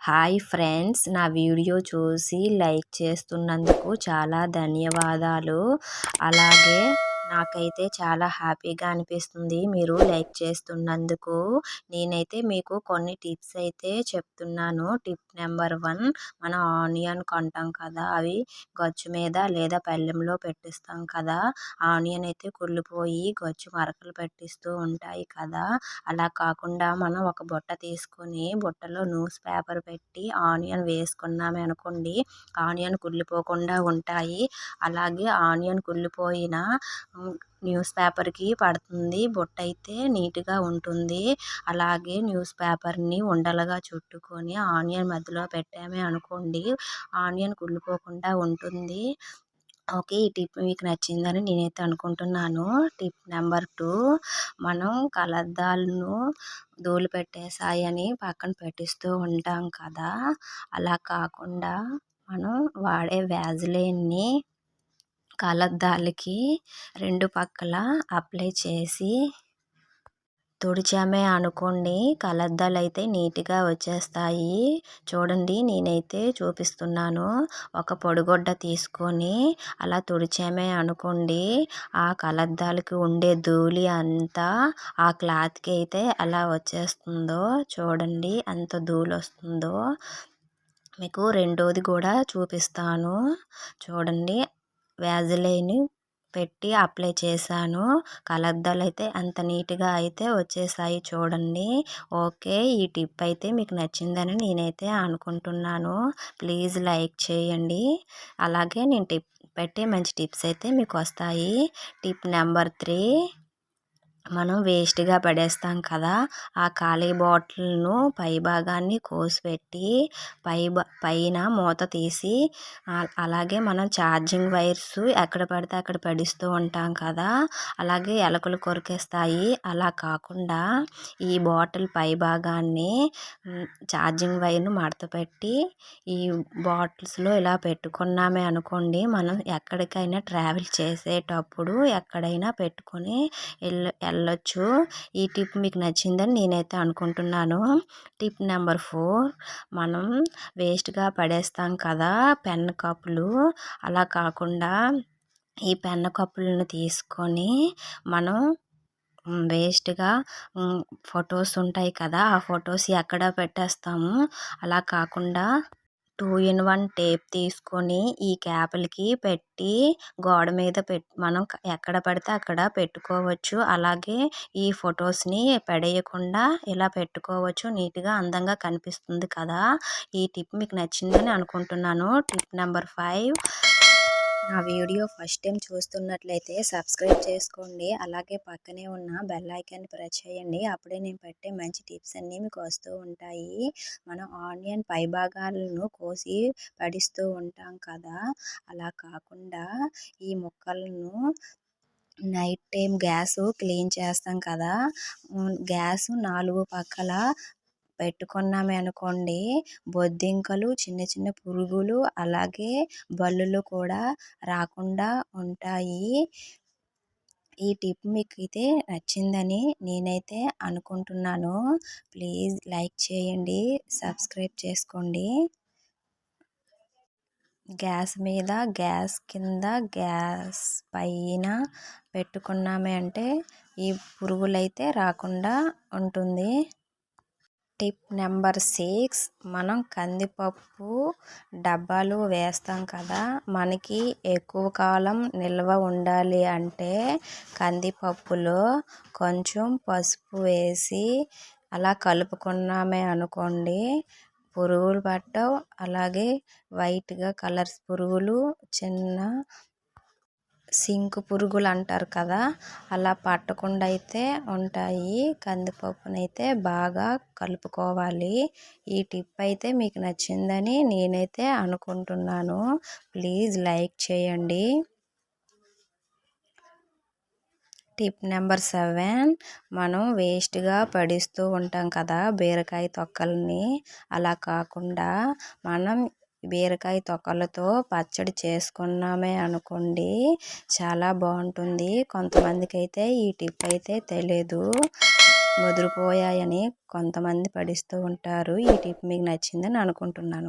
Hi friends నా video చూసి like చేస్తున్నందుకు చాలా ధన్యవాదాలు. అలాగే నాకైతే చాలా హ్యాపీగా అనిపిస్తుంది మీరు లైక్ చేస్తున్నందుకు. నేనైతే మీకు కొన్ని టిప్స్ అయితే చెప్తున్నాను. టిప్ నెంబర్ వన్ మనం ఆనియన్ కొంటాం కదా అవి గచ్చు మీద లేదా పళ్ళెంలో పెట్టిస్తాం కదా ఆనియన్ అయితే కుళ్ళిపోయి గచ్చు మరకలు పెట్టిస్తూ ఉంటాయి కదా. అలా కాకుండా మనం ఒక బుట్ట తీసుకొని బుట్టలో న్యూస్ పేపర్ పెట్టి ఆనియన్ వేసుకున్నామే అనుకోండి ఆనియన్ కుళ్ళిపోకుండా ఉంటాయి. అలాగే ఆనియన్ కుళ్ళిపోయిన న్యూస్ పేపర్కి పడుతుంది. బుట్ట అయితే నీట్గా ఉంటుంది. అలాగే న్యూస్ పేపర్ని ఉండలుగా చుట్టుకొని ఆనియన్ మధ్యలో పెట్టామే అనుకోండి ఆనియన్ కుళ్ళిపోకుండా ఉంటుంది. ఓకే ఈ టిప్ మీకు నచ్చిందని నేనైతే అనుకుంటున్నాను. టిప్ నెంబర్ టూ మనం కలద్దాలను ధూళి పెట్టేశాయని పక్కన పెట్టిస్తూ ఉంటాం కదా. అలా కాకుండా మనం వాడే వ్యాజ్లైన్ని కలద్దాలకి రెండు పక్కల అప్లై చేసి తుడిచామే అనుకోండి. కలద్దాలు అయితే నీట్గా వచ్చేస్తాయి. చూడండి నేనైతే చూపిస్తున్నాను. ఒక పొడిగుడ్డ తీసుకొని అలా తుడిచామే అనుకోండి. ఆ కలద్దాలకి ఉండే ధూళి అంతా ఆ క్లాత్కి అయితే అలా వచ్చేస్తుందో చూడండి. అంత ధూళి వస్తుందో మీకు రెండోది కూడా చూపిస్తాను. చూడండి వ్యాజిలైన్ పెట్టి అప్లై చేశాను. కలద్దాలు అయితే అంత నీట్గా అయితే వచ్చేసాయి చూడండి. ఓకే ఈ టిప్ అయితే మీకు నచ్చిందని నేనైతే అనుకుంటున్నాను. ప్లీజ్ లైక్ చేయండి. అలాగే నేను టిప్ పెట్టే మంచి టిప్స్ అయితే మీకు వస్తాయి. టిప్ నెంబర్ త్రీ మనం వేస్ట్గా పడేస్తాం కదా! ఆ ఖాళీ బాటిల్ను పై భాగాన్ని కోసిపెట్టి పై పైన మూత తీసి అలాగే మనం ఛార్జింగ్ వైర్స్ ఎక్కడ పడితే అక్కడ పడిస్తూ ఉంటాం కదా! అలాగే ఎలకలు కొరికేస్తాయి. అలా కాకుండా ఈ బాటిల్ పై భాగాన్ని ఛార్జింగ్ వైర్ను మడత పెట్టి ఈ బాటిల్స్లో ఇలా పెట్టుకున్నామే అనుకోండి మనం ఎక్కడికైనా ట్రావెల్ చేసేటప్పుడు ఎక్కడైనా పెట్టుకొని వెళ్ళ వెళ్ళొచ్చు. ఈ టిప్ మీకు నచ్చిందని నేనైతే అనుకుంటున్నాను. టిప్ నెంబర్ ఫోర్ మనం వేస్ట్గా పడేస్తాం కదా పెన్ కప్పులు. అలా కాకుండా ఈ పెన్ కప్పులను తీసుకొని మనం వేస్ట్గా ఫొటోస్ ఉంటాయి కదా ఆ ఫొటోస్ ఎక్కడ పెట్టేస్తాము. అలా కాకుండా టూ ఇన్ వన్ టేప్ తీసుకొని ఈ క్యాప్లకి పెట్టి గోడ మీద పెట్టి మనం ఎక్కడ పడితే అక్కడ పెట్టుకోవచ్చు. అలాగే ఈ ఫొటోస్ని పడేయకుండా ఇలా పెట్టుకోవచ్చు. నీట్గా అందంగా కనిపిస్తుంది కదా. ఈ టిప్ మీకు నచ్చిందని అనుకుంటున్నాను. Tip number five. నా వీడియో ఫస్ట్ టైం చూస్తున్నట్లయితే సబ్స్క్రైబ్ చేసుకోండి. అలాగే పక్కనే ఉన్న బెల్ ఐకాన్ ప్రెస్ చేయండి. అప్పుడే నేను పెట్టే మంచి టిప్స్ అన్నీ మీకు వస్తూ ఉంటాయి. మనం ఆనియన్ పై భాగాలను కోసి పడిస్తూ ఉంటాం కదా! అలా కాకుండా ఈ ముక్కలను నైట్ టైం గ్యాస్ క్లీన్ చేస్తాం కదా! గ్యాస్ నాలుగు పక్కల పెట్టుకున్నామే అనుకోండి బొద్దింకలు చిన్న చిన్న పురుగులు అలాగే బల్లులు కూడా రాకుండా ఉంటాయి. ఈ టిప్ మీకు అయితే నచ్చిందని నేనైతే అనుకుంటున్నాను. ప్లీజ్ లైక్ చేయండి సబ్స్క్రైబ్ చేసుకోండి. గ్యాస్ మీద గ్యాస్ కింద గ్యాస్ పైన పెట్టుకున్నామే అంటే ఈ పురుగులైతే రాకుండా ఉంటుంది. Tip number six. మనం కందిపప్పు డబ్బాలు వేస్తాం కదా మనకి ఎక్కువ కాలం నిల్వ ఉండాలి అంటే కందిపప్పులో కొంచెం పసుపు వేసి అలా కలుపుకున్నామే అనుకోండి పురుగులు పట్టవు. అలాగే వైట్గా కలర్స్ పురుగులు చిన్న సింకు పురుగులు అంటారు కదా అలా పట్టకుండా అయితే ఉంటాయి. కందిపప్పునైతే బాగా కలుపుకోవాలి. ఈ టిప్ అయితే మీకు నచ్చిందని నేనైతే అనుకుంటున్నాను. ప్లీజ్ లైక్ చేయండి. Tip number seven. మనం వేస్ట్గా పడిస్తూ ఉంటాం కదా బీరకాయ తొక్కల్ని. అలా కాకుండా మనం బీరకాయ తొక్కలతో పచ్చడి చేసుకున్నామే అనుకోండి చాలా బాగుంటుంది. కొంతమందికి అయితే ఈ టిప్ అయితే తెలియదు ముదిరిపోయాయని కొంతమంది పడిస్తూ ఉంటారు. ఈ టిప్ మీకు నచ్చిందని అనుకుంటున్నాను.